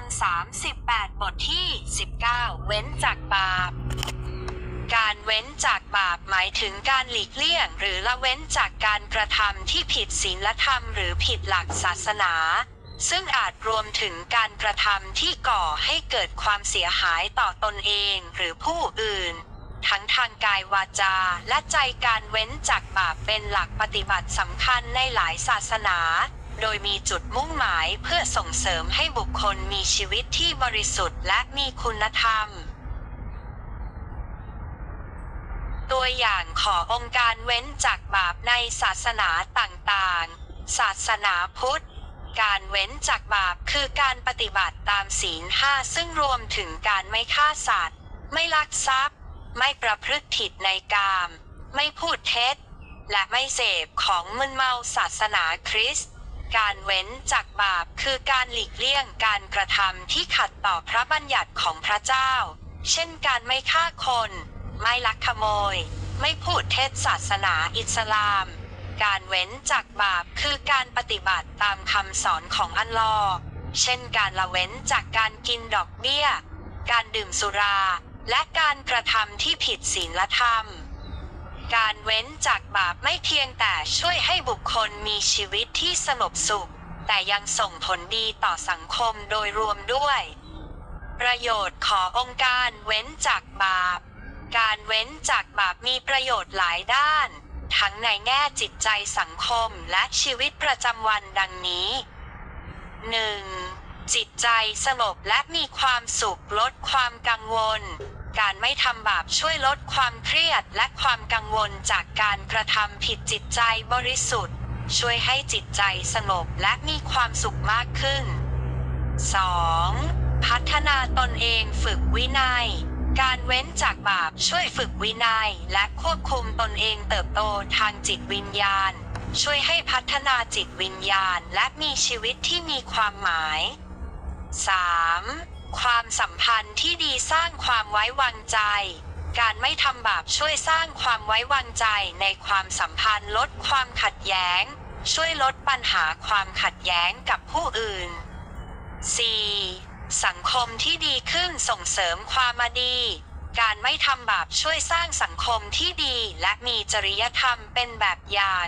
น 38 บทที่ 19 เว้นจากบาป การเว้นจากบาปหมายถึงการหลีกเลี่ยง หรือละเว้นจากการกระทำที่ผิดศีลธรรมหรือผิดหลักศาสนา ซึ่งอาจรวมถึงการกระทำที่ก่อให้เกิดความเสียหายต่อตนเองหรือผู้อื่นทั้งทางกายวาจาและใจการเว้นจากบาปเป็นหลักปฏิบัติสำคัญในหลายศาสนา โดยมีจุดมุ่งหมายเพื่อส่งเสริมให้บุคคลมีชีวิตที่บริสุทธิ์และมีคุณธรรม ตัวอย่างขอองค์การเว้นจากบาปในศาสนาต่างๆ ศาสนาพุทธ การเว้นจากบาปคือการปฏิบัติตามศีลห้าซึ่งรวมถึงการไม่ฆ่าสัตว์ ไม่ลักทรัพย์ ไม่ประพฤติผิดในกาม ไม่พูดเท็จ และไม่เสพของมึนเมาศาสนาคริสต์ การเว้นจากบาปคือการหลีกเลี่ยงการกระทำที่ขัดต่อพระบัญญัติของพระเจ้า เช่นการไม่ฆ่าคน ไม่ลักขโมย ไม่พูดเท็จศาสนาอิสลาม การเว้นจากบาปคือการปฏิบัติตามคำสอนของอัลลอฮ์เช่นการละเว้นจากการกินดอกเบี้ย การดื่มสุรา และการกระทำที่ผิดศีลธรรม การเว้นจากบาปไม่เพียงแต่ช่วยให้บุคคลมีชีวิตที่สงบสุข แต่ยังส่งผลดีต่อสังคมโดยรวมด้วย ประโยชน์ขององค์การเว้นจากบาป การเว้นจากบาปมีประโยชน์หลายด้าน ทั้งในแง่จิตใจสังคมและชีวิตประจำวันดังนี้ 1. จิตใจสงบและมีความสุขลดความกังวล การไม่ทำบาปช่วยลดความเครียดและความกังวลจากการกระทำผิดจิตใจบริสุทธิ์ ช่วยให้จิตใจสงบและมีความสุขมากขึ้น 2. พัฒนาตนเองฝึกวินัย การเว้นจากบาปช่วยฝึกวินัย และควบคุมตนเองเติบโตทางจิตวิญญาณ ช่วยให้พัฒนาจิตวิญญาณและมีชีวิตที่มีความหมาย 3. ความสัมพันธ์ที่ดีสร้างความไว้วางใจ การไม่ทำบาปช่วยสร้างความไว้วางใจในความสัมพันธ์ลดความขัดแย้ง ช่วยลดปัญหาความขัดแย้งกับผู้อื่น 4. สังคมที่ดีขึ้นส่งเสริมความมาดี การไม่ทำบาปช่วยสร้างสังคมที่ดีและมีจริยธรรมเป็นแบบอย่าง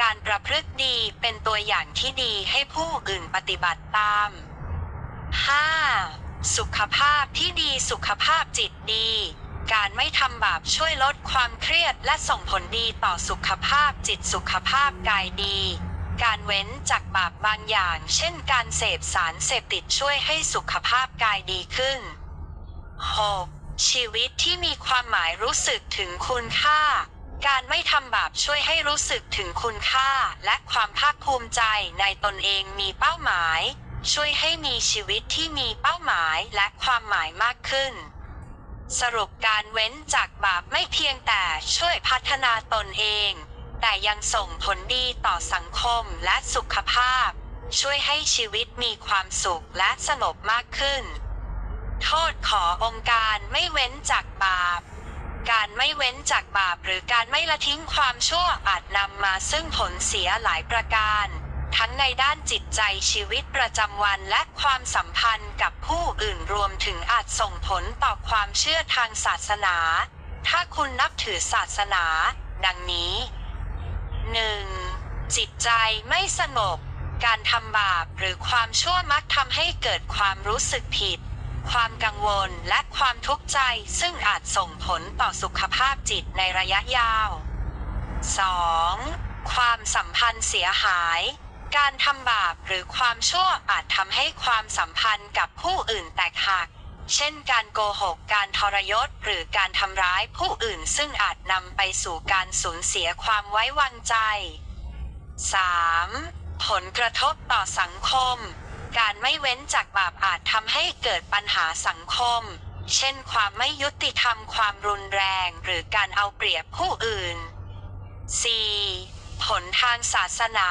การประพฤติดีเป็นตัวอย่างที่ดีให้ผู้อื่นปฏิบัติตาม 5. สุขภาพที่ดีสุขภาพจิตดี การไม่ทำบาปช่วยลดความเครียดและส่งผลดีต่อสุขภาพจิตสุขภาพกายดี การเว้นจากบาปบางอย่าง เช่นการเสพสารเสพติดช่วยให้สุขภาพกายดีขึ้น 6. ชีวิตที่มีความหมายรู้สึกถึงคุณค่า การไม่ทำบาปช่วยให้รู้สึกถึงคุณค่าและความภาคภูมิใจในตนเองมีเป้าหมาย ช่วยให้มีชีวิตที่มีเป้าหมายและความหมายมากขึ้น สรุปการเว้นจากบาปไม่เพียงแต่ช่วยพัฒนาตนเอง แต่ยังส่งผลดีต่อสังคมและสุขภาพ ช่วยให้ชีวิตมีความสุขและสงบมากขึ้น โทษขอองค์การไม่เว้นจากบาปการไม่เว้นจากบาปหรือการไม่ละทิ้งความชั่วอาจนำมาซึ่งผลเสียหลายประการ ทั้งในด้านจิตใจชีวิตประจำวันและความสัมพันธ์กับผู้อื่นรวมถึงอาจส่งผลต่อความเชื่อทางศาสนา ถ้าคุณนับถือศาสนา ดังนี้ 1. จิตใจไม่สงบการทำบาปหรือความชั่วมักทำให้เกิดความรู้สึกผิด ความกังวลและความทุกข์ใจซึ่งอาจส่งผลต่อสุขภาพจิตในระยะยาว 2. ความสัมพันธ์เสียหาย การทำบาปหรือความชั่วอาจทำให้ความสัมพันธ์กับผู้อื่นแตกหัก เช่นการโกหก การทรยศ หรือการทำร้ายผู้อื่นซึ่งอาจนำไปสู่การสูญเสียความไว้วางใจ 3. ผลกระทบต่อสังคม การไม่เว้นจากบาปอาจทำให้เกิดปัญหาสังคม เช่นความไม่ยุติธรรม ความรุนแรง หรือการเอาเปรียบผู้อื่น 4. ผลทางศาสนา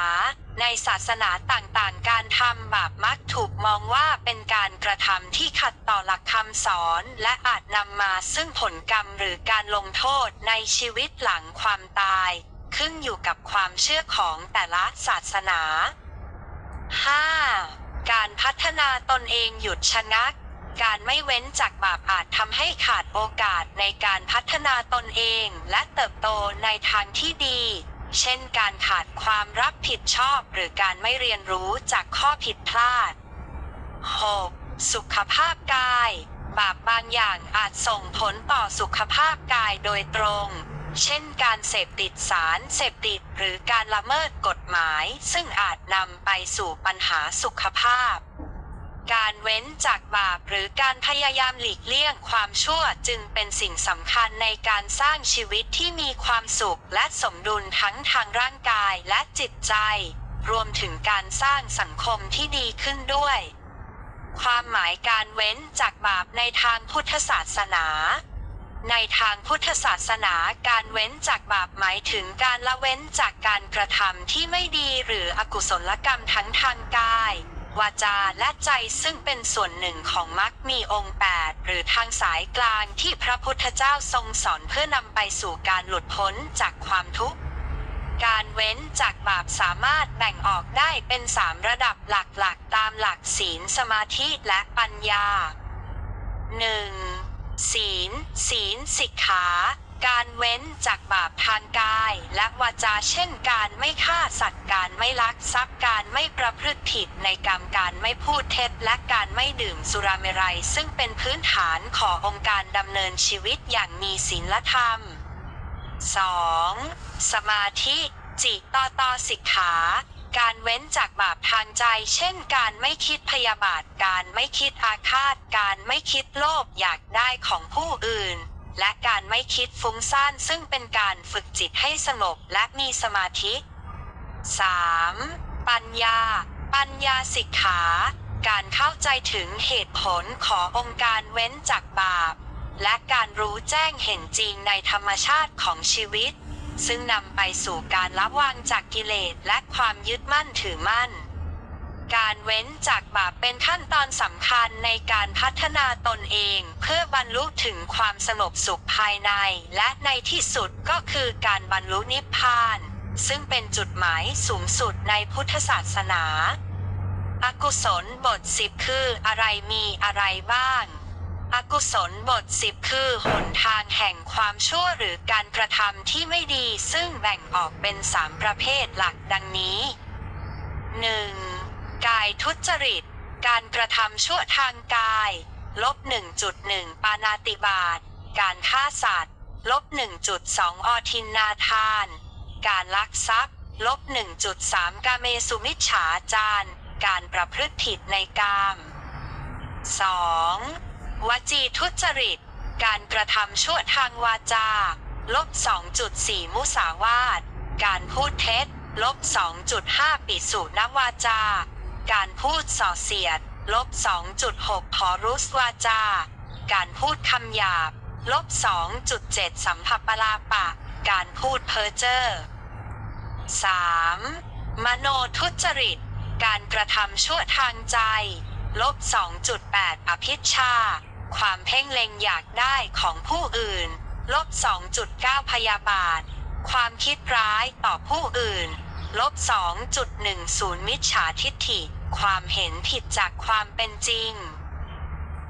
ในศาสนาต่างๆ การทำบาปมักถูกมองว่าเป็นการกระทำที่ขัดต่อหลักคำสอน และอาจนำมาซึ่งผลกรรมหรือการลงโทษในชีวิตหลังความตาย ขึ้นอยู่กับความเชื่อของแต่ละศาสนา 5. การพัฒนาตนเองหยุดชะงักการไม่เว้นจากบาปอาจทำให้ขาดโอกาสในการพัฒนาตนเองและเติบโตในทางที่ดี เช่นการขาดความรับผิดชอบหรือการไม่เรียนรู้จากข้อผิดพลาด 6. สุขภาพกาย บาปบางอย่างอาจส่งผลต่อสุขภาพกายโดยตรง เช่นการเสพติดสารเสพติดหรือการละเมิดกฎหมาย ซึ่งอาจนำไปสู่ปัญหาสุขภาพ การเว้นจากบาปหรือการพยายามหลีกเลี่ยงความชั่วจึงเป็นสิ่งสำคัญในการสร้างชีวิตที่มีความสุขและสมดุลทั้งทางร่างกายและจิตใจ รวมถึงการสร้างสังคมที่ดีขึ้นด้วย ความหมายการเว้นจากบาปในทางพุทธศาสนาในทางพุทธศาสนาการเว้นจากบาปหมายถึงการละเว้นจากการกระทำที่ไม่ดีหรืออกุศลกรรมทั้งทางกาย วาจาและใจซึ่งเป็นส่วนหนึ่งของมรรคมีองค์8หรือทางสายกลางที่พระพุทธเจ้าทรงสอนเพื่อนำไปสู่การหลุดพ้นจากความทุกข์การเว้นจากบาปสามารถแบ่งออกได้เป็นสามระดับหลักๆ ตามหลักศีลสมาธิและปัญญา 1. ศีล ศีลสิกขา การเว้นจากบาปทางกายและวาจาเช่นการไม่ฆ่าสัตว์การไม่ลักทรัพย์การไม่ประพฤติผิดในกรรมการไม่พูดเท็จและการไม่ดื่มสุราเมรัย ซึ่งเป็นพื้นฐานขององค์การดำเนินชีวิตอย่างมีศีลธรรม 2. สมาธิจิตตอตอสิกขาการเว้นจากบาปทางใจ เช่น การไม่คิดพยาบาท การไม่คิดอาฆาต การไม่คิดโลภอยากได้ของผู้อื่น และการไม่คิดฟุ้งซ่านซึ่งเป็นการฝึกจิตให้สงบและมีสมาธิ 3. ปัญญา ปัญญาสิกขา การเข้าใจถึงเหตุผลขององค์การเว้นจากบาป และการรู้แจ้งเห็นจริงในธรรมชาติของชีวิต ซึ่งนำไปสู่การละวางจากกิเลสและความยึดมั่นถือมั่น การเว้นจากบาปเป็นขั้นตอนสำคัญในการพัฒนาตนเอง เพื่อบรรลุถึงความสงบสุขภายใน และในที่สุดก็คือการบรรลุนิพพาน ซึ่งเป็นจุดหมายสูงสุดในพุทธศาสนา อกุศลบทสิบคืออะไรมีอะไรบ้างอกุศลบทสิบคือหนทางแห่งความชั่วหรือการกระทำที่ไม่ดีซึ่งแบ่งออกเป็นสามประเภทหลักดังนี้ 1. กายทุจริต การกระทำชั่วทางกาย ลบ 1.1 ปานาติบาต การฆ่าสัตว์ ลบ 1.2 อทินนาทาน การลักทรัพย์ ลบ 1.3 กาเมสุมิฉาจาร การประพฤติผิดในกาม 2. วจีทุจริต การกระทำชั่วทางวาจา ลบ 2.4 มุสาวาท การพูดเท็จ ลบ 2.5 ปิสุนวาจา การพูดส่อเสียด ลบ 2.6พอรุสวาจา การพูดคำหยาบ ลบ 2.7 สัมผัสปลาปะ การพูดเพ้อเจ้อ 3. มโนทุจริต การกระทำชั่วทางใจ ลบ 2.8 อภิชา ความเพ่งเล็งอยากได้ของผู้อื่น ลบ 2.9 พยาบาท ความคิดร้ายต่อผู้อื่น ลบ 2.10 มิจฉาทิฏฐิ ความเห็นผิดจากความเป็นจริง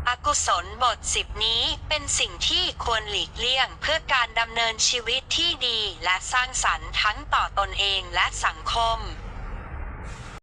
อกุศลบทสิบนี้เป็นสิ่งที่ควรหลีกเลี่ยงเพื่อการดำเนินชีวิตที่ดีและสร้างสรรค์ทั้งต่อตนเองและสังคม